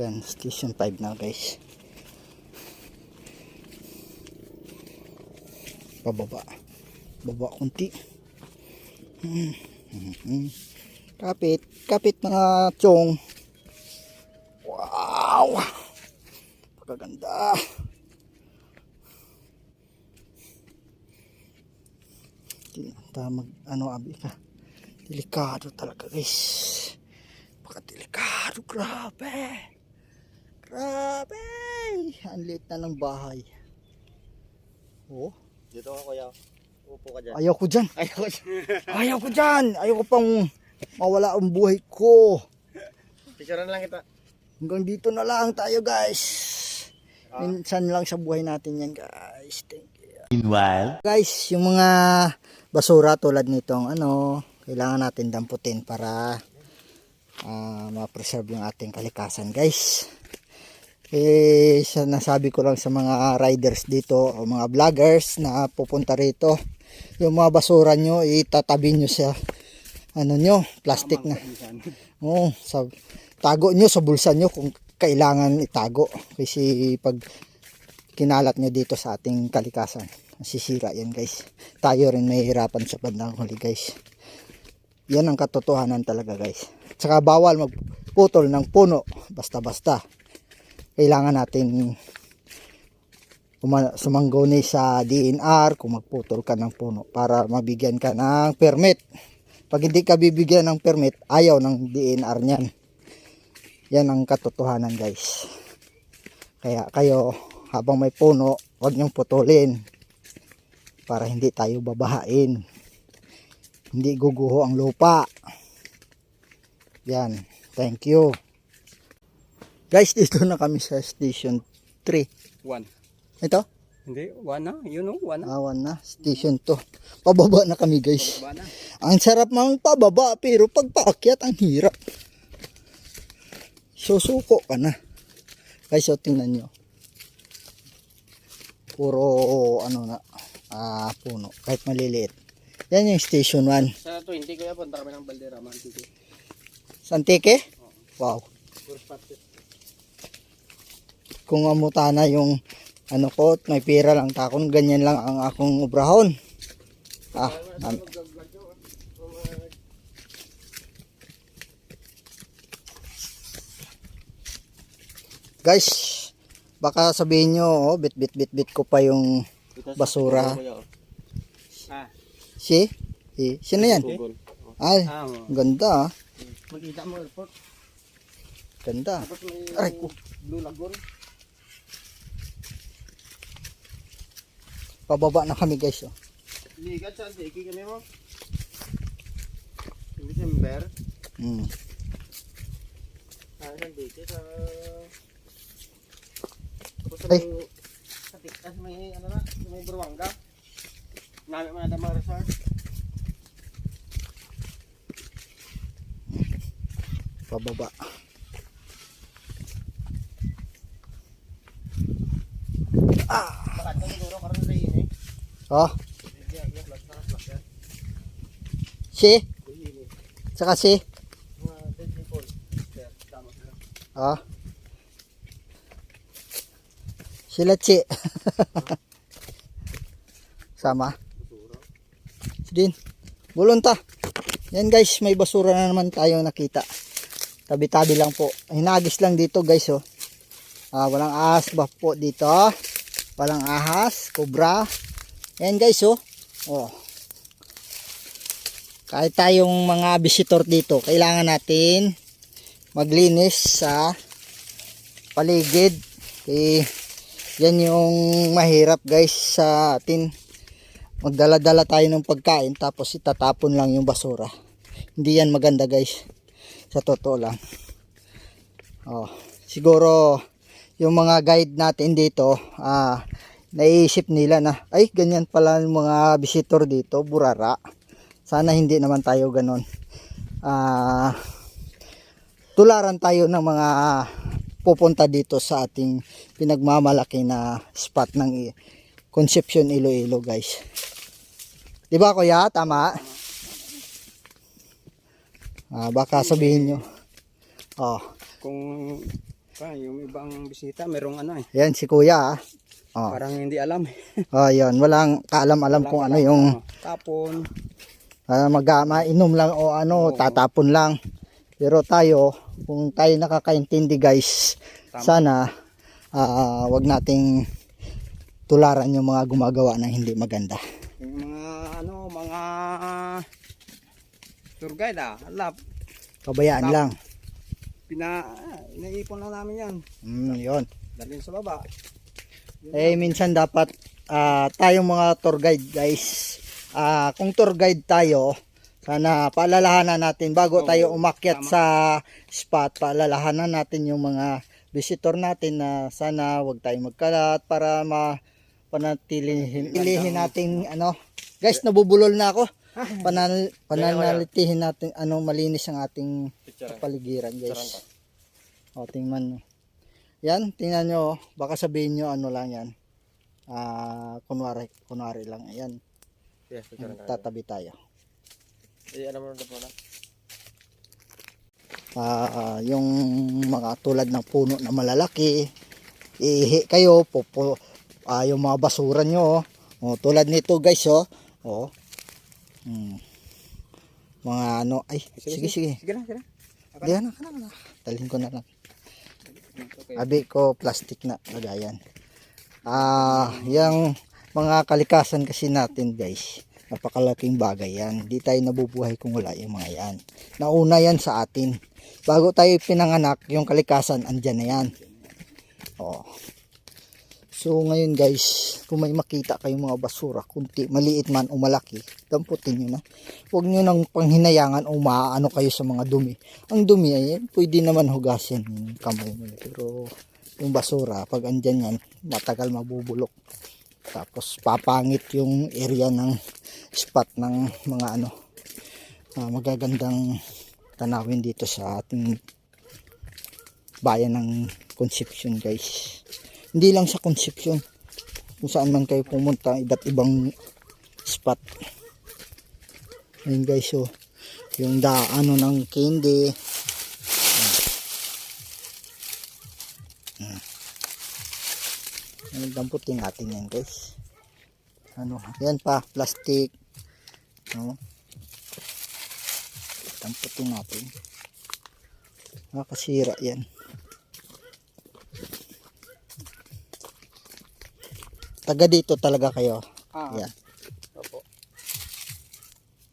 Yan, station 5 na guys. Pababa. Baba hmm. Kapit, kapit mga chong. Wow! Pagkaganda. Tamag, ano abi ka. Delikado talaga guys. Baka delikado, grabe. Grabe. Ang liit na ng bahay. Oh, Dito ka kuya. Upo ka dyan. ayaw ko dyan. Ayaw ko dyan. Ayaw ko dyan. Ayaw ko pang mawala ang buhay ko. Picture na lang kita. Hanggang dito na lang tayo guys. Minsan lang sa buhay natin yan guys. Thank you. Meanwhile, Guys, yung mga basura tulad nitong ano, kailangan natin damputin para ah, ma-preserve yung ating kalikasan guys. Eh, sa nasabi ko lang sa mga riders dito o mga vloggers na pupunta rito, yung mga basura nyo, itatabi nyo sa ano nyo, plastic na. Oo, sa, tago nyo sa bulsa nyo kung kailangan itago. Kasi pag kinalat nyo dito sa ating kalikasan, masisira yan guys. Tayo rin mahihirapan sa bandang huli guys. Yan ang katotohanan talaga guys. Tsaka bawal magputol ng puno basta-basta. Kailangan natin uma- sumangguni sa DNR kung magputol ka ng puno para mabigyan ka ng permit. Pag hindi ka bibigyan ng permit, ayaw ng DNR niyan. Yan ang katotohanan guys. Kaya kayo, habang may puno, huwag niyong putulin para hindi tayo babahain. Hindi guguho ang lupa. Yan. Thank you. Guys, dito na kami sa station 3. One. Ito? Hindi, one na. You know, one na. Awan na. Station 2. Pababa na kami guys. One na. Ang sarap mang pababa pero pag paakyat ang hirap. Susuko ka na. Guys, so tingnan nyo. Puro ano na, ah, puno. Kahit maliliit. Yan yung station 1. Sa 20 kuya, punta kami ng Balderrama. Antike. Santike? Wow. First spot. Kung amuta na yung ano ko, may pira lang takon, ganyan lang ang akong ubrahon. Ah, am- guys, baka sabihin nyo, oh, bit bit bit bit ko pa yung Basura. Ah, si, si, sino yan? Ay, Ah, ganda ah. Ganda. Tapos may Aray ko. Blue Lagoon. Pababa na kami guys. Oh. Ligat sa Antike kami mo. December. Mm. Ah, sa Antike sa... Ay. may... Sa may ano na, may Burwanga. Nami mo na mga resort. Pababa. Bakit ka siguro karoon sa. Oh, si, saka si. Ah. Sila chi. Sama. Si Din. Bulunta. Yan guys, may basura na naman tayong nakita. Tabi-tabi lang po. Hinagis lang dito guys oh. Ah, walang ahas ba po dito? Walang ahas, kobra. Yan guys oh. Oh. Kahit tayong mga visitor dito, kailangan natin maglinis sa paligid. Eh, yan yung mahirap guys sa atin magdala-dala tayo ng pagkain tapos itatapon lang yung basura. Hindi yan maganda guys. Sa totoo lang. Oh, siguro yung mga guide natin dito, ah, naiisip nila na, ay ganyan pala yung mga visitor dito, burara. Sana hindi naman tayo ganon. Ah, tularan tayo ng mga pupunta dito sa ating pinagmamalaki na spot ng Concepcion Iloilo guys. 'Di ba kuya? Tama? Ah, baka sabihin nyo. Oh, Kung Pa, yung ibang bisita, merong ano eh. Yan si kuya ah. Oh. Parang hindi alam. Oh, yun. Walang kaalam-alam kung ano yung Tapon. uh, mag mainom lang o ano, Oo. tatapon lang. Pero tayo, kung tayo nakakaintindi guys, Tama. sana ah, wag nating tularan yung mga gumagawa ng hindi maganda. Yung mga ano, mga tour guide ah. Alap. Pabayaan Tama. lang. Pina, ah, inaipon lang namin yan. Mm, yun. Dalhin sa baba. Eh minsan dapat ah, tayong mga tour guide guys, ah, kung tour guide tayo, sana paalalahanan natin bago tayo umakyat tama. sa spot, paalalahanan natin yung mga visitor natin na sana wag tayong magkalat para ma panatilihin ilihin natin ano. Guys nabubulol na ako. Panal, pananalitihin natin ano malinis ang ating kapaligiran guys. O tingnan mo yan tingnan nyo baka sabihin nyo ano lang yan ah kunwari kunwari lang ayan Yes, tatabi tayo Eh, alam mo na po na. Ah, yung mga tulad ng puno na malalaki ihi kayo popo ah, yung mga basura nyo oh, tulad nito guys oh oh Hmm. mga ano ay sige sige Sige na, sige na. Diyan na ka na. Dalhin ko na lang. Okay. Abi ko plastic na lagayan. Ah, yung mga kalikasan kasi natin guys, napakalaking bagay yan. Di tayo nabubuhay kung wala yung mga yan. Nauna yan sa atin. Bago tayo pinanganak, yung kalikasan, andyan na yan. Oh. So ngayon guys, kung may makita kayong mga basura, kunti, maliit man o malaki, damputin nyo na. Huwag nyo nang panghinayangan o maaano kayo sa mga dumi. Ang dumi ay pwede naman hugasin yung kamay mo. Pero yung basura, pag andyan yan, matagal mabubulok. Tapos papangit yung area ng spot ng mga ano, ah, magagandang tanawin dito sa ating bayan ng Concepcion guys. Hindi lang sa Concepcion, kung saan man kayo pumunta, iba't ibang spot. Ayun guys, oh. Yung daano ng candy. Ayun, damputin natin yan guys. Ano, yan pa, plastic. No? Damputin natin. Nakasira yan. Taga dito talaga kayo. Ah, Yan. Opo.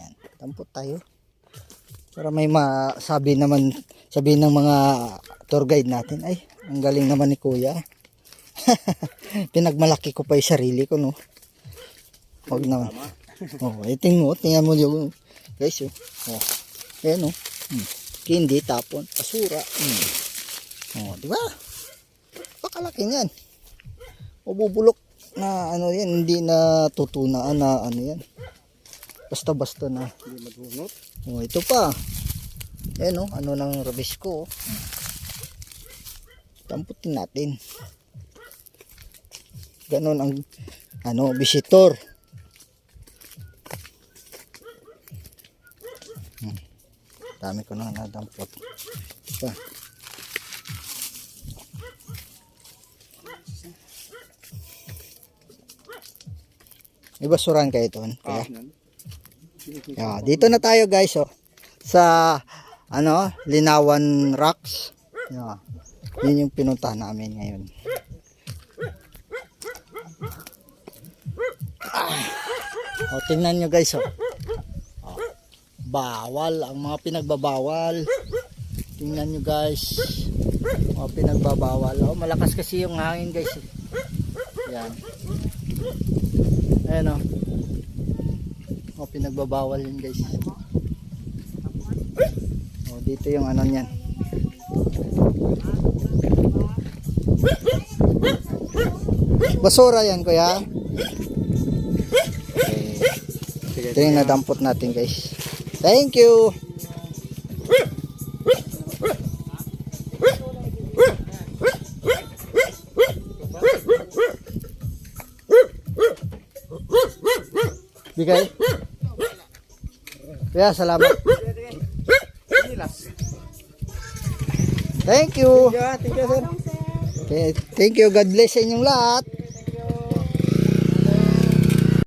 Yan, tampot tayo. Para may masabi naman, sabi ng mga tour guide natin, ay, ang galing naman ni kuya. Pinagmalaki ko pa yung sarili ko, no? Huwag naman. Oh, eh, tingnan mo, tingnan mo yung, guys, oh. Oh, ayan, oh. Hmm. Candy, tapon, basura. Hmm. Oh, di ba? Pakalaki yan. Mabubulok na ano yan, hindi na tutunaan na ano yan. Basta-basta na. Hindi madunot. Oh, ito pa. Ayan oh, ano ng rubis ko. oh. Tamputin natin. Ganon ang ano, visitor. Hmm. Dami ko na nadampot. Pa. May basuran kayo doon. Ah, Kaya. Yeah, dito na tayo guys oh. Sa ano, Linawan Rocks. Yeah. Yun yung pinuntahan namin ngayon. Ah. Oh, tingnan nyo guys oh. oh. Bawal ang mga pinagbabawal. Tingnan nyo guys. Mga pinagbabawal. Oh, malakas kasi yung hangin guys. eh. Yan. Ayan oh. O, pinagbabawal yun guys. O, dito yung ano niyan. Basura yan kuya. Sige, Ito yung nadampot natin guys. Thank you. Bigay. Kuya, salamat. Thank you. Yeah, thank you, sir. Okay, thank you. God bless sa inyong lahat.